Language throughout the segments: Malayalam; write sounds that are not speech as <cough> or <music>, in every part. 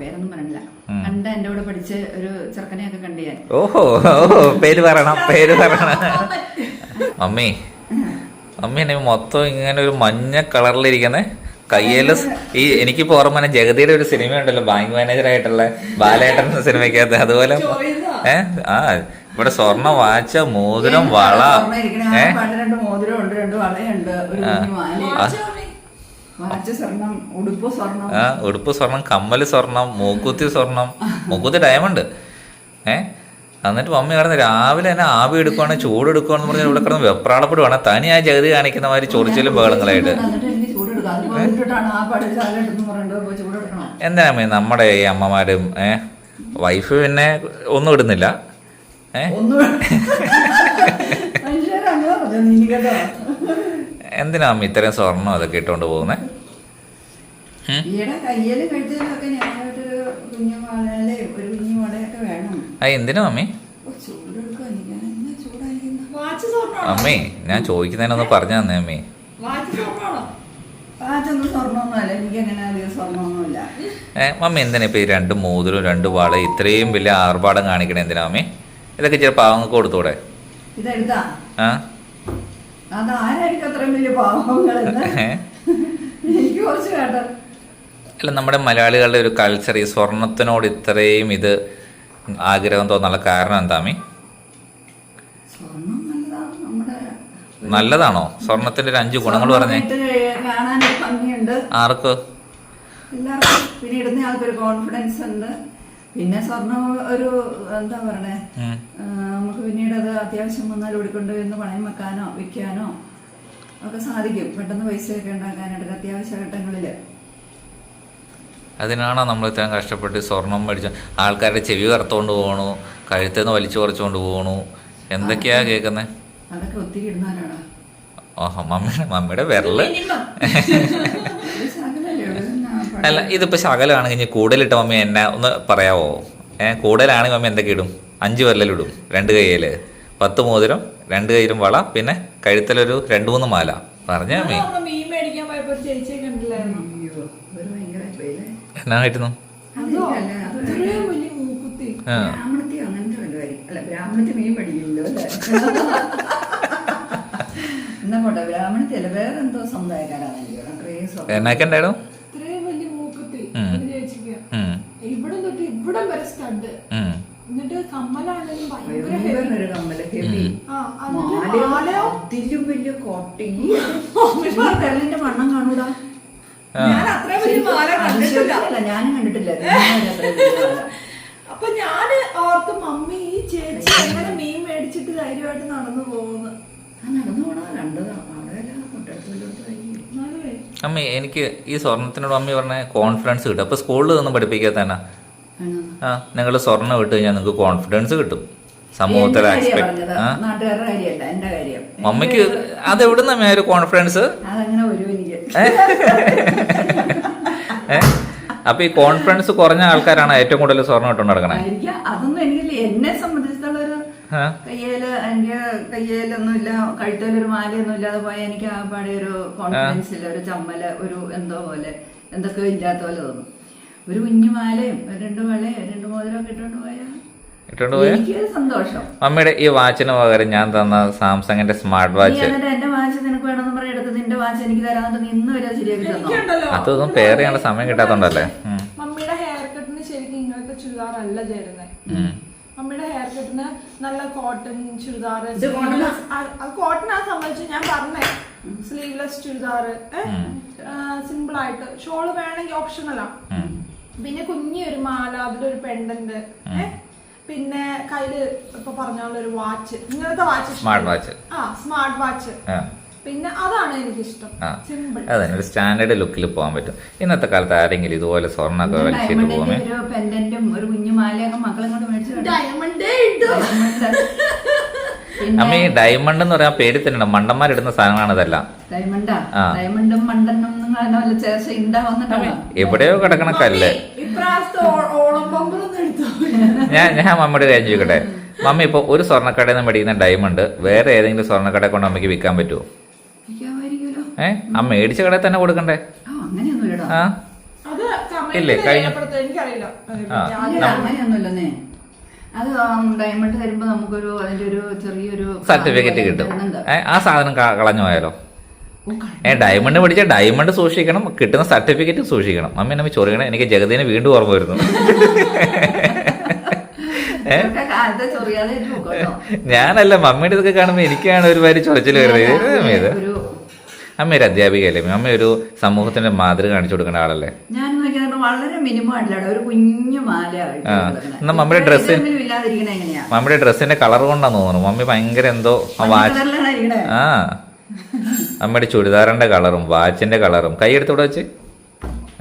പേരൊന്നും പറഞ്ഞില്ല. കണ്ട എന്റെ കൂടെ പഠിച്ച് ഒരു ചെറുക്കനെയൊക്കെ കണ്ടു ഞാൻ. ഓഹോ ഓഹോ പേര് പറയണം പേര് പറയണം. അമ്മേ മമ്മി മൊത്തം ഇങ്ങനെ ഒരു മഞ്ഞ കളറിലിരിക്കുന്നേ കയ്യിൽ ഈ എനിക്കിപ്പോ ഓർമ്മ ജഗതിയുടെ ഒരു സിനിമ ഉണ്ടല്ലോ ബാങ്ക് മാനേജർ ആയിട്ടുള്ള ബാലേട്ടൻ എന്ന സിനിമയ്ക്കകത്ത്. അതുപോലെ ഏ ആ ഇവിടെ സ്വർണ വാച്ച മോതിരം വള. ഏ? ആ ഉടുപ്പ് സ്വർണം കമ്മൽ സ്വർണം മൂക്കുത്തി സ്വർണം. മൂക്കുത്തി ഡയമണ്ട് ഏ? എന്നിട്ട് മമ്മി കിടന്ന് രാവിലെ തന്നെ ആവി എടുക്കുവാണ് ചൂട് എടുക്കുവാണെന്ന് പറഞ്ഞാൽ ഇവിടെ കിടന്ന് വെപ്രാളപ്പെടുവാണ്. തനി ആ ജഗതി കാണിക്കുന്ന മാതിരി ചൊറിച്ചിലും ബഹളങ്ങളായിട്ട് എന്താ എന്തിനാ അമ്മേ നമ്മുടെ ഈ അമ്മമാരും ഏ? വൈഫ് പിന്നെ ഒന്നും ഇടുന്നില്ല. ഏ <laughs> ഒന്നും മനുഷ്യരങ്ങനെ പറഞ്ഞു നീ കേട്ടോ എന്തിനാ അമ്മ ഇത്രയും സ്വർണം അതൊക്കെ ഇട്ടുകൊണ്ട് പോകുന്നത് എന്തിനാ മമ്മി സ്വർണമാണോ അമ്മേ ഞാൻ ചോദിക്കുന്നതിനൊന്ന് പറഞ്ഞു തന്നെ അമ്മേ. മമ്മി എന്തിനാ ഇപ്പൊ ഈ രണ്ട് മോതിരം രണ്ട് വള ഇത്രയും വലിയ ആർഭാടം കാണിക്കണേ എന്തിനാ മമ്മി ഇതൊക്കെ ചില പാവങ്ങൾക്ക് കൊടുത്തൂടെ? ഇതെടുത്താ? ആ? അതാരായിരിക്കും അത്രയും വലിയ പാവങ്ങളെന്ന്? എനിക്ക് കുറച്ച് കേട്ടോ അല്ല നമ്മുടെ മലയാളികളുടെ ഒരു കൾച്ചർ ഈ സ്വർണത്തിനോട് ഇത്രയും ഇത് ആഗ്രഹം തോന്നാനുള്ള കാരണം എന്താ മമ്മി സ്വർണം നല്ലതാണ് സ്വർണത്തിന്റെ ഒരു അഞ്ച് ഗുണങ്ങൾ പറഞ്ഞേ. സ്വർണം ആർക്ക്? പിന്നെ ഇടുന്ന ആൾക്കൊരു കോൺഫിഡൻസ് ഉണ്ട്. പിന്നെ സ്വർണം ഒരു എന്താ പറയണേ ഉം. ആ, നമുക്ക് പിന്നീട് അത് അത്യാവശ്യം വന്നാൽ ഓടിക്കൊണ്ട് എന്ന് പണയം വെക്കാനോ വിൽക്കാനോ ഒക്കെ സാധിക്കും. പെട്ടെന്ന് പൈസയൊക്കെ ഉണ്ടാക്കാനായിട്ട് അത്യാവശ്യ ഘട്ടങ്ങളിൽ. അതിനാണോ നമ്മൾ ഇത്രയും കഷ്ടപ്പെട്ട് സ്വർണം മേടിച്ച ആൾക്കാരുടെ ചെവി കറുത്തോണ്ട് പോകണു കഴുത്തുനിന്ന് വലിച്ചു കുറച്ചുകൊണ്ട് പോകണു എന്തൊക്കെയാ കേൾക്കുന്നത് അതൊക്കെ ഒത്തിരി ഓഹോ മമ്മിയുടെ മമ്മിയുടെ വിരൽ. <laughs> അല്ല ഇതിപ്പോ ശകലമാണെങ്കിൽ ഇനി കൂടുതലിട്ട മമ്മി എന്നെ ഒന്ന് പറയാവോ? ഏഹ് കൂടുതലാണെങ്കിൽ മമ്മി എന്തൊക്കെ ഇടും? അഞ്ച് വിരലിടും രണ്ട് കൈയിൽ പത്ത് മോതിരം രണ്ട് കൈയിലും വള പിന്നെ കഴുത്തിലൊരു രണ്ട് മൂന്ന് മാല. പറഞ്ഞ മീൻ എന്നാ കിട്ടുന്നു ഒരു ചേച്ചിയെ കമ്മലാണെങ്കിലും ഭയങ്കര കമ്മൽ ഹെവി ആ മാലയോ അതിലും വലിയ കോട്ടി വിരലിന്റെ വണ്ണം കാണൂടാ? ഞാൻ അത്രയും വലിയ മാല കണ്ടിട്ടില്ല. അല്ല ഞാനും കണ്ടിട്ടില്ല. ഞാൻ അത്രയും വലിയ മാല. അപ്പൊ ഞാൻ ഓർത്ത് മമ്മി ഈ ചേച്ചി എങ്ങനെ മീൻ മേടിച്ചിട്ട് ധൈര്യമായിട്ട് നടന്നു പോകുന്നു? ആ നടന്നു പോണ കണ്ടതാ അവിടെ തൊട്ടടുത്ത് വല്ലോടത്ത് ആയിരിക്കും. എന്നാലുവേ, അമ്മി എനിക്ക് ഈ സ്വർണത്തിനോട് അമ്മ പറഞ്ഞ കോൺഫിഡൻസ് കിട്ടും. അപ്പൊ സ്കൂളിൽ ഒന്നും പഠിപ്പിക്കാത്ത തന്നെ ആണോ? ആ നിങ്ങൾ സ്വർണം ഇട്ട് കഴിഞ്ഞാൽ നിങ്ങൾക്ക് കോൺഫിഡൻസ് കിട്ടും. സമൂഹത്തിൽ എന്റെ കാര്യാ എക്സ്പെക്ട് പറഞ്ഞത്. ആ? കാര്യമല്ല എന്റെ കാര്യം. മമ്മിക്ക് അതെവിടുന്ന അമ്മ ഒരു കോൺഫിഡൻസ് അപ്പൊ ഈ കോൺഫിഡൻസ് കുറഞ്ഞ ആൾക്കാരാണ് ഏറ്റവും കൂടുതൽ സ്വർണം ഇട്ടുകൊണ്ട് നടക്കണേ. അതൊന്നും എനിക്ക് എന്നെ സംബന്ധിച്ചിടത്തോളം ഒരു? കയ്യേൽ എനിക്ക് കയ്യേലൊന്നുമില്ല കഴുത്തേലൊരു മാലയൊന്നും ഇല്ലാതെ പോയാൽ എനിക്ക് ആ പാടെ ഒരു കോൺഫിഡൻസ് ഇല്ല. ഒരു ചമ്മൽ ഒരു എന്തോ പോലെ. എന്തൊക്കെയോ ഇല്ലാത്ത പോലെ തോന്നും. ഒരു കുഞ്ഞു മാലയും രണ്ട് വളയും രണ്ട് മോതിരമൊക്കെ ഇട്ടുകൊണ്ട് പോയാൽ ഇട്ടുകൊണ്ട് സന്തോഷം. മമ്മിയുടെ ഈ വാച്ചിന് പകരം ഞാൻ തന്ന സാംസങ്ങിന്റെ സ്മാർട്ട് വാച്ച്. എന്നിട്ട് എന്റെ വാച്ച് നിനക്ക് വേണമെന്ന് പറഞ്ഞ് എടുത്ത് നിന്റെ വാച്ച് എനിക്ക് തരാന്നിട്ട് വരെ ശരിയാക്കി തന്നോ എനിക്കുണ്ടല്ലോ. അതൊന്നും പേര് ചെയ്യാനുള്ള സമയം കിട്ടാത്തോണ്ടല്ലേ. മമ്മിയുടെ ഹെയർ കട്ടിന് ശരിക്കും ഇങ്ങനത്തെ ചുരിദാർ അല്ല ചേരുന്നത്. മമ്മിയുടെ ഹെയർ കട്ടിന് നല്ല കോട്ടൺ ചുരിദാർ. കോട്ടൺ ആ? സംബന്ധിച്ച് ഞാൻ പറഞ്ഞേ. സ്ലീവ്ലെസ് ചുരിദാർ. സിമ്പിൾ ആയിട്ട്. ഷോൾ വേണമെങ്കിൽ ഓപ്ഷണലാ ഉം. പിന്നെ കുഞ്ഞി ഒരു മാല അതിലൊരു പെൻഡന്റ് പിന്നെ കയ്യിൽ ഇപ്പൊ പറഞ്ഞ പോലെ ഒരു വാച്ച്. ഇങ്ങനത്തെ വാച്ച് സ്മാർട്ട് വാച്ച്. ആ സ്മാർട്ട് വാച്ച്. പിന്നെ അതാണ് എനിക്കിഷ്ടം. ഇഷ്ടം സിമ്പിൾ. അതെ ഒരു സ്റ്റാൻഡേർഡ് ലുക്കിൽ പോകാൻ പറ്റും. ഇന്നത്തെ കാലത്ത് ആരെങ്കിലും ഇതുപോലെ സ്വർണമൊക്കെ വലിച്ചിട്ട് പോകുമേ? ഒരു പെൻഡന്റും ഒരു മക്കളെ കൊണ്ട് മേടിച്ചു പിന്നെ അമ്മ ഈ ഡയമണ്ട് എന്ന് പറയാൻ പേര് തന്നെ മണ്ടന്മാരിടുന്ന സാധനമാണ് ഇതെല്ലാം. ഡയമണ്ടാ. ഡയമണ്ടും മണ്ടനും വല്ല ചേർച്ച എവിടെയോ കിടക്കണ കല്ല്. ഞാൻ ഞാൻ മമ്മിയുടെ കാര്യം ചോദിക്കട്ടെ. മമ്മി ഇപ്പൊ ഒരു സ്വർണക്കടയിൽ നിന്ന് മേടിക്കുന്ന ഡയമണ്ട് വേറെ ഏതെങ്കിലും സ്വർണക്കടയിൽ കൊണ്ട് അമ്മയ്ക്ക് വിൽക്കാൻ പറ്റുമോ ഏ? ആ മേടിച്ച കടയിൽ തന്നെ കൊടുക്കണ്ടേ? ആ? ഇല്ലേ, കഴിഞ്ഞ ആ. അത് ഡയമണ്ട് നമുക്കൊരു അതിന്റെ ഒരു ചെറിയൊരു സർട്ടിഫിക്കറ്റ് കിട്ടും. ആ സാധനം കളഞ്ഞു പോയാലോ? ഏ ഡയമണ്ട് പഠിച്ച ഡയമണ്ട് സൂക്ഷിക്കണം കിട്ടുന്ന സർട്ടിഫിക്കറ്റ് സൂക്ഷിക്കണം. അമ്മ എന്നെ ചൊറിയണം എനിക്ക് ജഗതിനെ വീണ്ടും ഓർമ്മ വരുന്നു. ഞാനല്ല മമ്മിയുടെ ഇതൊക്കെ കാണുമ്പോൾ എനിക്കാണ് ഒരുപാട് ചൊറിച്ചിൽ വരുന്നത്. അമ്മ ഒരു അധ്യാപികയല്ലേ? അമ്മ ഒരു സമൂഹത്തിന്റെ മാതൃക കാണിച്ചു കൊടുക്കേണ്ട ആളല്ലേ? ഞാൻ വളരെ മിനിമം ഒരു കുഞ്ഞു മാല മമ്മിയുടെ ഡ്രസ് മമ്മിയുടെ ഡ്രസ്സിന്റെ കളർ കൊണ്ടാന്ന് തോന്നുന്നു. മമ്മി ഭയങ്കര എന്തോ ആ വാച്ച് ആ. അമ്മയുടെ ചുരിദാറിന്റെ കളറും വാച്ചിന്റെ കളറും. കൈ എടുത്തൂടെ വെച്ച്.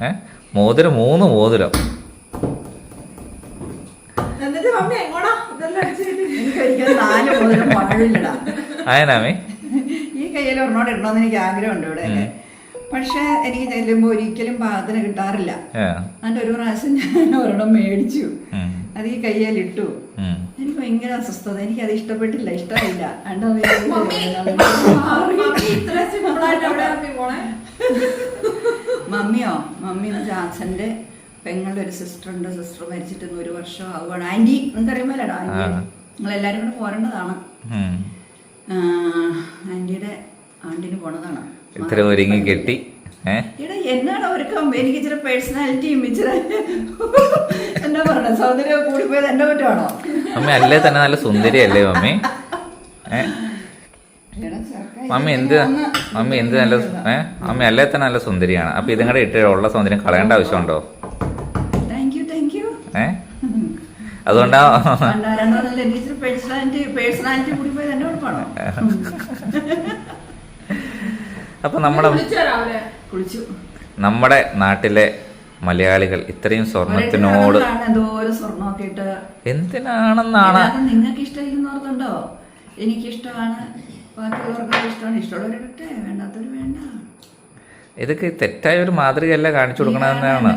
ഏ? മോതിരം മൂന്ന് മോതിരം. ആയനാമേ ഈ കയ്യിൽ ഒരെണ്ണോട് ഇടണമെന്ന് എനിക്ക് ആഗ്രഹമുണ്ട് ഇവിടെ. പക്ഷെ എനിക്ക് ചെല്ലുമ്പോൾ ഒരിക്കലും പാകത്തിന് കിട്ടാറില്ല. അതിന്റെ ഒരു പ്രാവശ്യം ഞാൻ ഒരെണ്ണം മേടിച്ചു. അത് ഈ കയ്യാലിട്ടു. ഇട്ടു എനിക്ക് ഭയങ്കര അസ്വസ്ഥത. എനിക്ക് അത് ഇഷ്ടപ്പെട്ടില്ല. ഇഷ്ടമില്ല. മമ്മിയോ? മമ്മി അച്ഛന്റെ വെച്ചാൽ അച്ഛന്റെ പെങ്ങളുടെ ഒരു സിസ്റ്റർ ഉണ്ട്. സിസ്റ്റർ മരിച്ചിട്ട് ഒരു വർഷം ആവുകയാണ് ആന്റി നിങ്ങൾക്കറിയുമ്പോഴാണ് ആന്റി നിങ്ങൾ നിങ്ങളെല്ലാവരും കൂടെ പോരേണ്ടതാണ്. ആന്റിയുടെ ആന്റിന് ആണ്ടിന് പോണതാണ്. ഇത്ര ഒരുങ്ങി കെട്ടി. ഏ? എടാ എന്നാണ് ഒരുക്കം എനിക്ക് ഇച്ചിരി പേഴ്സണാലിറ്റിയും ഇച്ചിരി എന്താ പറയണ സൗന്ദര്യം കൂടിപ്പോയത് അല്ലേ തന്നെ നല്ല സുന്ദരിയല്ലേ മമ്മി? മമ്മി എന്ത് മമ്മി എന്ത് നല്ല ഏ? മമ്മി അല്ലേ തന്നെ നല്ല സുന്ദരിയാണ്. അപ്പൊ ഇതും കൂടെ ഇട്ട് ഉള്ള സൗന്ദര്യം കളയേണ്ട ആവശ്യമുണ്ടോ? ഏ? അതുകൊണ്ടാ പേഴ്സണാലിറ്റി പേഴ്സണാലിറ്റി പേഴ്സണാലിറ്റി പോയത് കുഴപ്പമാണോ അപ്പൊ നമ്മുടെ നമ്മുടെ നാട്ടിലെ മലയാളികൾ ഇത്രയും സ്വർണത്തിനോട് എന്തിനാണെന്നാണ്? നിങ്ങൾക്ക് ഇഷ്ടമില്ലെന്നോർത്തുണ്ടോ എനിക്കിഷ്ടമാണ് ബാക്കിയുള്ളവർക്ക് ഇഷ്ടമാണ്. ഇഷ്ടമുള്ളവരൊക്കെ വേണ്ടാത്തവര് വേണ്ട. ഇതൊക്കെ തെറ്റായ ഒരു മാതൃകയല്ല കാണിച്ചു കൊടുക്കണമെന്നാണ്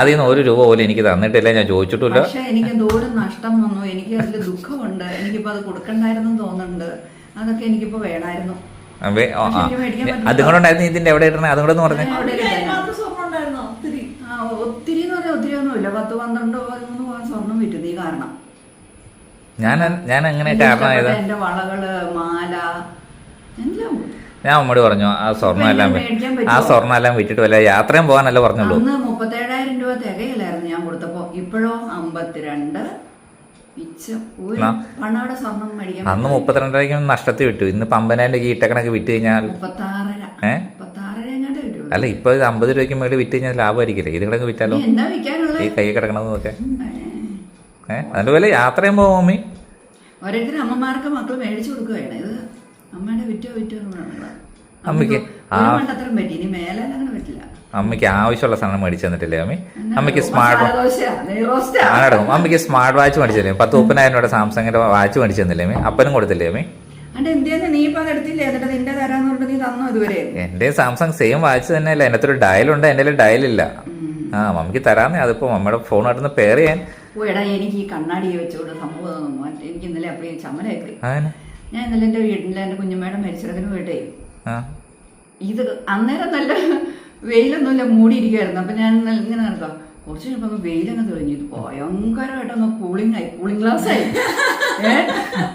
അതിൽ നിന്ന് ഒരു രൂപ പോലും എനിക്ക് തന്നിട്ടില്ല ഞാൻ ചോദിച്ചിട്ടില്ല. എനിക്ക് എന്തോരം നഷ്ടം വന്നു. എനിക്ക് അതിൽ ദുഃഖമുണ്ട്. എനിക്കിപ്പോ അത് കൊടുക്കണ്ടായിരുന്നു തോന്നുന്നുണ്ട്. അതൊക്കെ എനിക്കിപ്പോ വേണമായിരുന്നു. അതും കൂടെ ഉണ്ടായിരുന്നു ഇതിന്റെ എവിടെ ഇടണേ അതും കൂടെ. മാത്രം ഒത്തിരി. എന്ന് പറഞ്ഞാൽ ഒത്തിരി ഒന്നുമില്ല പത്ത് പന്ത്രണ്ട് പതിമൂന്ന് പോകാൻ സ്വർണം വിറ്റു നീ കാരണം. ഞാൻ ഞാൻ എങ്ങനെ കാരണം കാരണമായത്? എന്റെ വളകൾ മാല എല്ലാം. ഞാൻ അമ്മയോട് പറഞ്ഞു ആ സ്വർണം എല്ലാം ആ സ്വർണ എല്ലാം വിറ്റിട്ട് വല്ല യാത്രയും പോകാനല്ല പറഞ്ഞുള്ളൂ. മുപ്പത്തേഴായിരം രൂപ തികയില്ലായിരുന്നു ഞാൻ കൊടുത്തപ്പോ. ഇപ്പോഴോ അമ്പത്തിരണ്ട് മിച്ചം ഒരു രൂപയ്ക്ക് അന്ന് നഷ്ടത്തിൽ വിട്ടു. ഇന്ന് പമ്പനായിട്ട് രൂപ ഇട്ടക്കണക്ക് വിറ്റ് കഴിഞ്ഞാൽ അല്ല ഇപ്പൊ അമ്പത് രൂപയ്ക്ക് മേളിൽ വിറ്റ് കഴിഞ്ഞാൽ ലാഭമായിരിക്കില്ലേ ഇത് കിടക്ക് വിറ്റാലോ? ഈ കൈ കിടക്കണമെന്നൊക്കെ ഏഹ് അതിന്റെ യാത്ര യാത്രയും പോകും മമ്മി ഓരോരുത്തരും അമ്മമാർക്ക് മക്കൾ മേടിച്ചു കൊടുക്കുകയാണ്. ഇത് അമ്മയുടെ വിറ്റോ വിറ്റോ അമ്മയ്ക്ക് ആ- മണ്ടത്തരം പറ്റി. ഇനി മേലെ അങ്ങനെ പറ്റില്ല. അമ്മയ്ക്ക് ആവശ്യമുള്ള സാധനം മേടിച്ചു തന്നിട്ടില്ലേ അമ്മ? അമ്മയ്ക്ക് സ്മാർട്ട് ആണോ. അമ്മയ്ക്ക് സ്മാർട്ട് വാച്ച് മേടിച്ചില്ലേ പത്ത് മുപ്പതിനായിരം രൂപ സാംസങ്ങിന്റെ വാച്ച് മേടിച്ചു തന്നില്ലേ അമ്മ? അപ്പനും കൊടുത്തില്ലേ അമ്മ? എന്റെ സാംസങ് സെയിം വാച്ച് തന്നെയല്ല. അതിനകത്ത് ഒരു ഡയലുണ്ട് എന്റെ ഡയലില്ല ആ മമ്മിക്ക് തരാന്നേ. അതിപ്പോ മമ്മിയുടെ ഫോണായിട്ടൊന്ന് പെയർ ചെയ്യാൻ. എനിക്ക് ഈ കണ്ണാടി വെച്ചുകൊണ്ട് സംഭവം എനിക്ക് ഇന്നലെ അപ്പഴേ ചമലായി പോയി ഞാൻ ഇന്നലെ എന്റെ വീട്ടിൽ എന്റെ കുഞ്ഞമ്മയുടെ മരിച്ചിടത്തിന് പോയിട്ടേ. ഇത് അന്നേരം നല്ല വെയിലൊന്നുമില്ല മൂടിയിരിക്കുകയായിരുന്നു. അപ്പം ഞാൻ ഇങ്ങനെ നടക്കാം കുറച്ച് കഴിഞ്ഞപ്പോൾ വെയിലങ്ങ് തെളിഞ്ഞു. ഇത് ഭയങ്കരമായിട്ടൊന്ന് കൂളിംഗ് ആയി. കൂളിംഗ് ഗ്ലാസ് ആയി.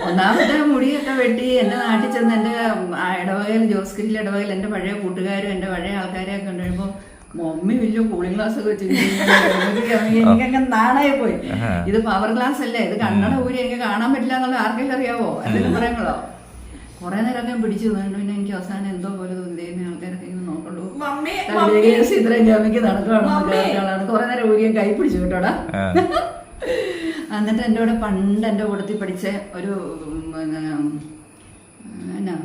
ഒന്നാമത്തെ മുടിയൊക്കെ വെട്ടി എന്റെ നാട്ടിൽ ചെന്ന് എന്റെ ഇടവകൽ ഇടവകയിൽ ഇടവകൽ ഇടവകയിൽ എന്റെ പഴയ കൂട്ടുകാരും എന്റെ പഴയ ആൾക്കാരെയൊക്കെ കണ്ടുകഴിയുമ്പോ മമ്മി വലിയ കൂളിംഗ് ഗ്ലാസ് ഒക്കെ വെച്ച് എനിക്കങ്ങ് നാണായി പോയി. ഇത് പവർ ഗ്ലാസ് അല്ലേ? ഇത് കണ്ണട ഊരി എനിക്ക് കാണാൻ പറ്റില്ല എന്നുള്ള ആർക്കെങ്കിലും അറിയാവോ? എന്തെങ്കിലും പറയാങ്ങളോ കുറെ ഒക്കെ പിടിച്ചു തന്നു പിന്നെ എനിക്ക് അവസാനം എന്തോ പോലെ തോന്നി. ആൾക്കാരൊക്കെ മമ്മി ഇത്രയും ജാമിക്ക് നടക്കുകയാണോ കുറെ നേരം ഊരിയും കൈ പിടിച്ചു കേട്ടോടാ. എന്നിട്ട് എന്റെ കൂടെ പണ്ട് എന്റെ കൂടത്തിൽ പഠിച്ച ഒരു എന്നാ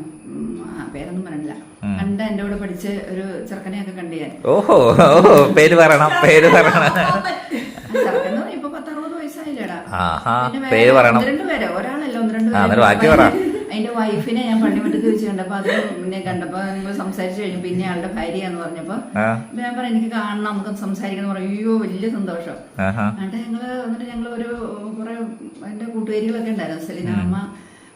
പേരൊന്നും പറഞ്ഞില്ല പണ്ട് എന്റെ കൂടെ പഠിച്ച ഒരു ചെറുക്കനെയൊക്കെ കണ്ടു ഞാൻ ഓഹോ പേര് പറയണം പേര് പറയണം. ഇപ്പൊ പത്തറുപത് വയസ്സായില്ലേടാ. ആഹാ, പേര് പറയണം. ഒന്ന് രണ്ട് പേര് ഒരാളല്ല ഒന്ന് രണ്ട് ബാക്കി പറ. അതിന്റെ വൈഫിനെ ഞാൻ പള്ളിമുറ്റത്ത് വെച്ച് കണ്ടപ്പോ അത് പിന്നെ കണ്ടപ്പോ നിങ്ങൾ സംസാരിച്ചു കഴിഞ്ഞു പിന്നെ ആളുടെ ഭാര്യയാന്ന് പറഞ്ഞപ്പോ ആ. അപ്പൊ ഞാൻ പറഞ്ഞു എനിക്ക് കാണണം നമുക്ക് സംസാരിക്കണം പറഞ്ഞു. അയ്യോ വലിയ സന്തോഷം. എന്നിട്ട് ഞങ്ങൾ എന്നിട്ട് ഞങ്ങൾ ഒരു കുറെ എന്റെ കൂട്ടുകാരികളൊക്കെ ഉണ്ടായിരുന്നു. സെലിന അമ്മ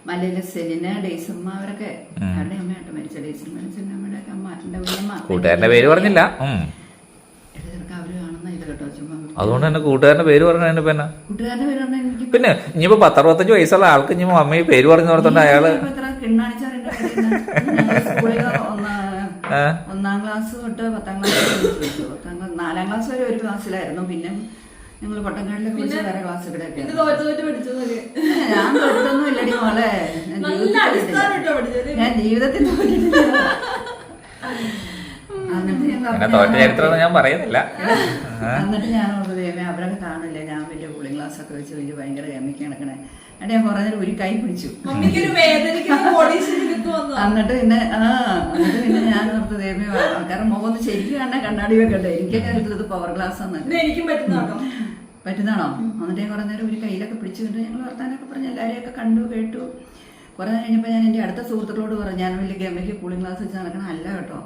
മലയിലെ സെലിന ഡേസമ്മ അവരൊക്കെ. അവരുടെ അമ്മയായിട്ട് മരിച്ച ഡേസമ്മ അമ്മയുടെ അമ്മ. എന്റെ ഉമ്മ കൂട്ടുകാരന്റെ പേര് പറഞ്ഞില്ല. അതുകൊണ്ട് തന്നെ കൂട്ടുകാരന്റെ പേര് പറഞ്ഞു പിന്നെ കൂട്ടുകാരന്റെ പേര് പറഞ്ഞാൽ എനിക്ക് പിന്നെ ഇനിയിപ്പോ പത്തറുപത്തഞ്ച് വയസ്സുള്ള ആൾക്ക് ഇനി അമ്മയെ പേര് പറഞ്ഞു ഓർത്തോണ്ട് അയാൾ ഒന്നാ <laughs> ഒന്നാം ക്ലാസ് തൊട്ട് പത്താം ക്ലാസ് നാലാം ക്ലാസ് വരെ ഒരു ക്ലാസ്സിലായിരുന്നു. പിന്നെ ഞങ്ങൾ പൊട്ടങ്കാട്ടിലൊക്കെ പഠിച്ച വേറെ ക്ലാസ് പിന്നെ കിടക്കുക തോറ്റ് തോറ്റ് പഠിച്ചതല്ലേ? ഞാൻ തൊട്ടൊന്നും ഇല്ലടി മോളെ. ഞാൻ നല്ല ജീവിതത്തിൽ തോറ്റിട്ടില്ല. <laughs> അങ്ങനെ തോറ്റ ചരിത്രം ഞാൻ പറയുന്നില്ല എന്നിട്ട് ഞാൻ ഓർത്തത് ദൈവമേ അവരൊക്കെ കാണില്ലേ ഞാൻ വലിയ കൂളിംഗ് ഗ്ലാസ് ഒക്കെ വെച്ച് വലിയ ഭയങ്കര ഗമിക്ക് കിടക്കണേ. എന്നിട്ട് ഞാൻ കുറേ നേരം ഒരു കൈ പിടിച്ചു. എന്നിട്ട് പിന്നെ ആ എന്നിട്ട് പിന്നെ ഞാൻ ഓർത്ത് ദൈവമേ ആൾക്കാരുടെ മുഖം ഒന്ന് ശരിക്കും കണ്ടാൽ കണ്ണാടി വെക്കട്ടെ. എനിക്കൊക്കെ ഇത് പവർ ഗ്ലാസ് ആണ്. എനിക്കും പറ്റുന്നതാണോ? പറ്റുന്നതാണോ? എന്നിട്ട് ഞാൻ കുറേ നേരം ഒരു കയ്യിലൊക്കെ പിടിച്ചുകൊണ്ട് ഞങ്ങൾ വർത്താനൊക്കെ പറഞ്ഞ് എല്ലാവരെയൊക്കെ കണ്ടു കേട്ടു. കുറേ നേരം കഴിഞ്ഞപ്പോൾ ഞാൻ എന്റെ അടുത്ത സുഹൃത്തുക്കളോട് പറഞ്ഞു ഞാൻ വലിയ ഗമയ്ക്ക് കൂളിംഗ് ഗ്ലാസ് വെച്ച് നടക്കണം അല്ല കേട്ടോ.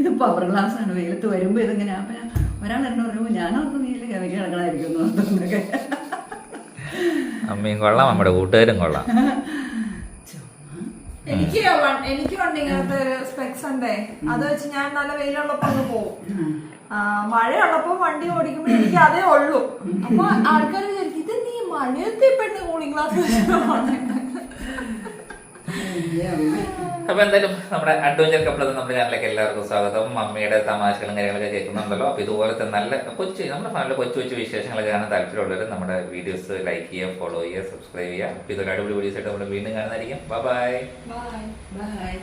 ഇത് പവർ ഗ്ലാസ് ആണ് വെയിലത്ത് വരുമ്പോൾ ഇതിങ്ങനെ. അപ്പം ഞാൻ ഒരാൾ എന്നോട് പറഞ്ഞു ഞാൻ അവർക്ക് നീ വലിയ ഗമയ്ക്ക് നടക്കണമായിരിക്കുന്നു എന്നൊക്കെ അമ്മയും കൊള്ളാം നമ്മുടെ കൂട്ടുകാരും കൊള്ളാം. എനിക്ക് വൺ- എനിക്ക് ഉണ്ട് ഇങ്ങനത്തെ ഒരു സ്പെക്സ് ഉണ്ടേ അത് വെച്ച് ഞാൻ നല്ല വെയിലുള്ളപ്പോ അങ്ങ് പോകും മഴയുള്ളപ്പോ വണ്ടി ഓടിക്കുമ്പോ എനിക്ക് അതേ ഉള്ളൂ. അപ്പൊ ആൾക്കാർ വിചാരിക്കും ഇത് നീ മഴയത്തെ പെണ്ണ് കൂളിംഗ് ക്ലാസ് അപ്പൊ എന്തായാലും നമ്മുടെ അഡ്വഞ്ചർ കപ്പിൾ നമ്മുടെ ചാനലിലേക്ക് എല്ലാവർക്കും സ്വാഗതം. മമ്മിയുടെ തമാശകളും കാര്യങ്ങളൊക്കെ കേൾക്കുന്നുണ്ടല്ലോ. അപ്പൊ ഇതുപോലത്തെ നല്ല കൊച്ചു നമ്മുടെ ഫാമിലെ കൊച്ചു കൊച്ചു വിശേഷങ്ങളൊക്കെ കാണാൻ താല്പര്യമുള്ളവർ നമ്മുടെ വീഡിയോസ് ലൈക്ക് ചെയ്യുക ഫോളോ ചെയ്യുക സബ്സ്ക്രൈബ് ചെയ്യുക. അപ്പൊ ഇതൊരു അടിപൊളി വീഡിയോസ് ആയിട്ട് നമ്മൾ വീണ്ടും കാണുന്നതായിരിക്കും. Bye bye bye